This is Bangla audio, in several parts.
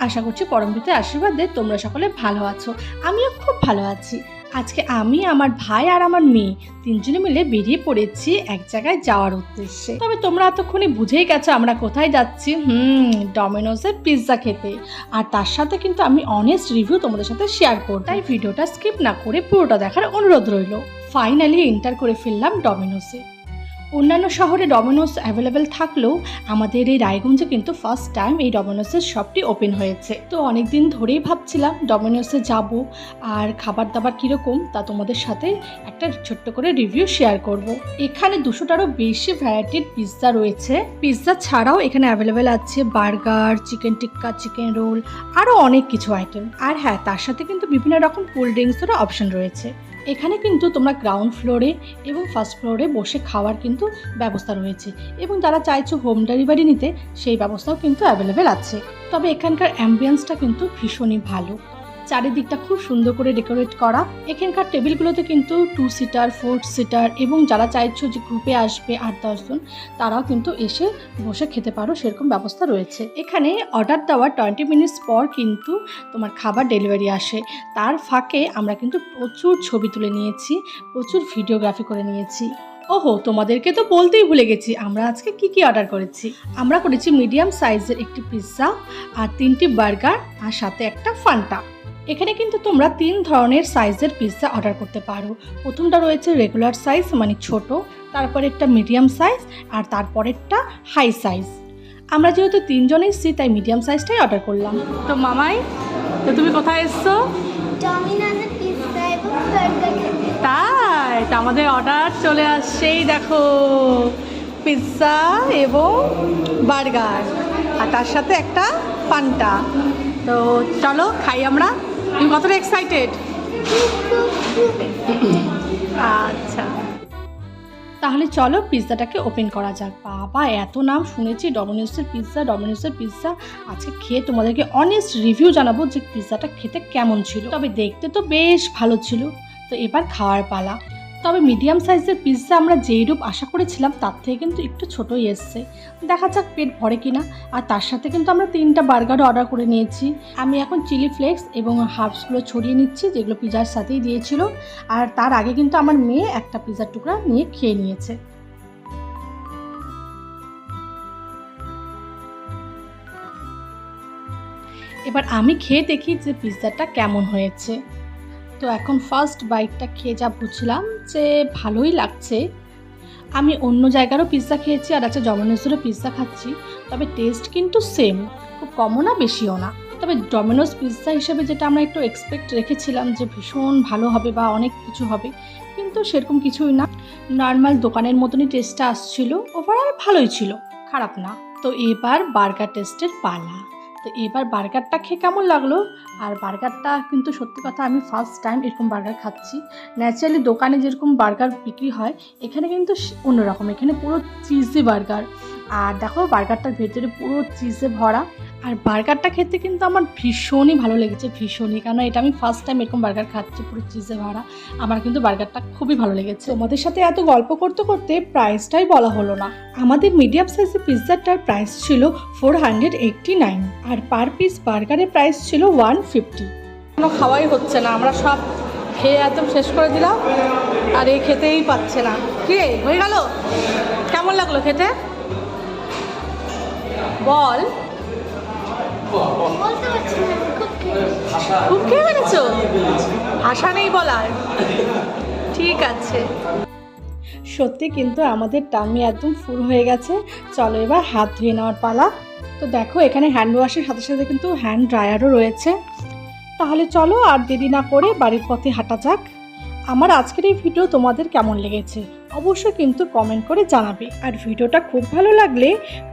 আশা করছি পরমপিতের আশীর্বাদে তোমরা সকলে ভালো আছো। আমিও খুব ভালো আছি। আজকে আমি, আমার ভাই আর আমার মেয়ে তিনজনে মিলে বেরিয়ে পড়েছি এক জায়গায় যাওয়ার উদ্দেশ্যে। তবে তোমরা এতক্ষণে বুঝেই গেছো আমরা কোথায় যাচ্ছি। হুম ডমিনোসের পিৎজা খেতে। আর তার সাথে কিন্তু আমি অনেস্ট রিভিউ তোমাদের সাথে শেয়ার করব। তাই ভিডিওটা স্কিপ না করে পুরোটা দেখার অনুরোধ রইল। ফাইনালি এন্টার করে ফেললাম ডমিনোসে অন্যান্য শহরে ডমিনোস অ্যাভেলেবেল থাকলেও আমাদের এই রায়গঞ্জে কিন্তু ফার্স্ট টাইম এই ডমিনোসের শপটি ওপেন হয়েছে। তো অনেক দিন ধরেই ভাবছিলাম ডমিনোসে যাব আর খাবার দাবার কীরকম তা তোমাদের সাথে একটা ছোট্ট করে রিভিউ শেয়ার করব। এখানে দুশোটারও বেশি ভ্যারাইটির পিৎজা রয়েছে। পিৎজা ছাড়াও এখানে অ্যাভেলেবেল আছে burger chicken tikka chicken roll আরও অনেক কিছু আইটেম আর হ্যাঁ তার সাথে কিন্তু বিভিন্ন রকম কোল্ড ড্রিঙ্কসেরও অপশন রয়েছে। এখানে কিন্তু তোমরা গ্রাউন্ড ফ্লোরে এবং ফার্স্ট ফ্লোরে বসে খাওয়ার কিন্তু ব্যবস্থা রয়েছে এবং যারা চাইছো হোম ডেলিভারি নিতে, সেই ব্যবস্থাও কিন্তু অ্যাভেলেবেল আছে। তবে এখানকার অ্যাম্বিয়েন্সটা কিন্তু ভীষণই ভালো। চারিদিকটা খুব সুন্দর করে ডেকোরেট করা। এখানকার টেবিলগুলোতে কিন্তু টু সিটার ফোর সিটার এবং যারা চাইছো যে গ্রুপে আসবে আট দশজন তারাও কিন্তু এসে বসে খেতে পারো, সেরকম ব্যবস্থা রয়েছে। এখানে অর্ডার দেওয়ার টোয়েন্টি মিনিটস পর কিন্তু তোমার খাবার ডেলিভারি আসে। তার ফাঁকে আমরা কিন্তু প্রচুর ছবি তুলে নিয়েছি, প্রচুর ভিডিওগ্রাফি করে নিয়েছি। ওহো, তোমাদেরকে তো বলতেই ভুলে গেছি, আমরা আজকে কি কি অর্ডার করেছি? আমরা করেছি মিডিয়াম সাইজের একটি পিৎজা আর তিনটি বার্গার আর সাথে একটা ফান্টা এখানে কিন্তু তোমরা তিন ধরনের সাইজের পিৎজা অর্ডার করতে পারো। প্রথমটা রয়েছে রেগুলার সাইজ মানে ছোট তারপরে একটা মিডিয়াম সাইজ আর তারপরেরটা হাই সাইজ আমরা যেহেতু তিনজন এসেছি তাই মিডিয়াম সাইজটাই অর্ডার করলাম। তো মামাই তো তুমি কোথায় এসছো? ডমিনোজের পিৎজা এবং তাই তো আমাদের অর্ডার চলে আসছেই দেখো। পিৎজা এবং বার্গার আর তার সাথে একটা পান্তা। তো চলো খাই আমরা। কতটা এক্সাইটেড আচ্ছা। তাহলে চলো পিৎজাটাকে ওপেন করা যাক। বাবা, এত নাম শুনেছি ডমিনোসের পিৎজা ডমিনোসের পিৎজা। আজকে খেয়ে তোমাদেরকে অনেস্ট রিভিউ জানাব যে পিৎজাটা খেতে কেমন ছিল। তবে দেখতে তো বেশ ভালো ছিল। তো এবার খাওয়ার পালা। তবে মিডিয়াম সাইজের পিৎজা আমরা যেই রূপ আশা করেছিলাম, তার থেকে কিন্তু একটু ছোটোই এসছে। দেখা যাক পেট ভরে কিনা। আর তার সাথে কিন্তু আমরা তিনটা বার্গারও অর্ডার করে নিয়েছি। আমি এখন চিলি ফ্লেক্স এবং হার্বসগুলো ছড়িয়ে নিচ্ছি, যেগুলো পিৎজার সাথেই দিয়েছিল। আর তার আগে কিন্তু আমার মেয়ে একটা পিৎজার টুকরা নিয়ে খেয়ে নিয়েছে। এবার আমি খেয়ে দেখি যে পিৎজাটা কেমন হয়েছে। তো এখন ফার্স্ট বাইটটা খেয়ে যা বুঝলাম যে ভালোই লাগছে। আমি অন্য জায়গারও পিৎজা খেয়েছি আর আছে ডমিনোসেরও পিৎজা খাচ্ছি, তবে টেস্ট কিন্তু সেম খুব কমও না, বেশিও না। তবে ডমিনোস পিৎজা হিসেবে যেটা আমরা একটু এক্সপেক্ট রেখেছিলাম যে ভীষণ ভালো হবে বা অনেক কিছু হবে, কিন্তু সেরকম কিছুই না। নর্মাল দোকানের মতনই টেস্টটা আসছিল ওভারঅল ভালোই ছিল, খারাপ না। তো এবার বার্গার টেস্টের পালা। তো এবার বার্গারটা খেয়ে কেমন লাগল? আর বার্গারটা কিন্তু সত্যি কথা আমি ফার্স্ট টাইম এরকম বার্গার খাচ্ছি। ন্যাচারালি দোকানে যেরকম বার্গার বিক্রি হয়, এখানে কিন্তু অন্যরকম। এখানে পুরো চিজি বার্গার আর দেখো বার্গারটার ভেতরে পুরো চিজে ভরা। আর বার্গারটা খেতে কিন্তু আমার ভীষণই ভালো লেগেছে, ভীষণই। কারণ এটা আমি ফার্স্ট টাইম এরকম বার্গার খাচ্ছি পুরো চিজে ভরা। আমার কিন্তু বার্গারটা খুবই ভালো লেগেছে। তোমাদের সাথে এত গল্প করতে করতে প্রাইসটাই বলা হলো না। আমাদের মিডিয়াম সাইজের পিৎজাটার প্রাইস ছিল ফোর হান্ড্রেড এইটটি নাইন আর পার পিস বার্গারের প্রাইস ছিল ওয়ান ফিফটি কোনো খাওয়াই হচ্ছে না, আমরা সব খেয়ে একদম শেষ করে দিলাম। আর এই খেতেই পাচ্ছে না। কি হয়ে গেল? কেমন লাগল খেতে? বল। খুব খেয়ে ফেলেছো। নেই বলার। ঠিক আছে। সত্যি কিন্তু আমাদের টামি একদম ফুল হয়ে গেছে। চলো এবার হাত ধুয়ে নেওয়ার পালা। তো দেখো, এখানে হ্যান্ড ওয়াশের সাথে সাথে কিন্তু হ্যান্ড ড্রায়ারও রয়েছে। তাহলে চলো আর দেরি না করে বাড়ির পথে হাঁটা যাক। আমার আজকের এই ভিডিও তোমাদের কেমন লেগেছে? অবশ্যই কিন্তু কমেন্ট করে জানাবে। আর ভিডিওটা খুব ভালো লাগলে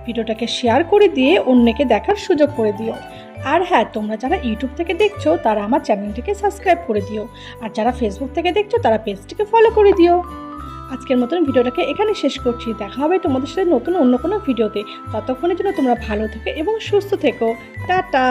ভিডিওটাকে শেয়ার করে দিয়ে অন্যকে দেখার সুযোগ করে দিও। আর হ্যাঁ তোমরা যারা ইউটিউব থেকে দেখছ, তারা আমার চ্যানেলটিকে সাবস্ক্রাইব করে দিও। আর যারা ফেসবুক থেকে দেখছ, তারা পেজটিকে ফলো করে দিও। আজকের মতন ভিডিওটাকে এখানে শেষ করছি। দেখা হবে তোমাদের সাথে নতুন অন্য কোনো ভিডিওতে ততক্ষণের জন্য তোমরা ভালো থেকো এবং সুস্থ থেকো। টাটা!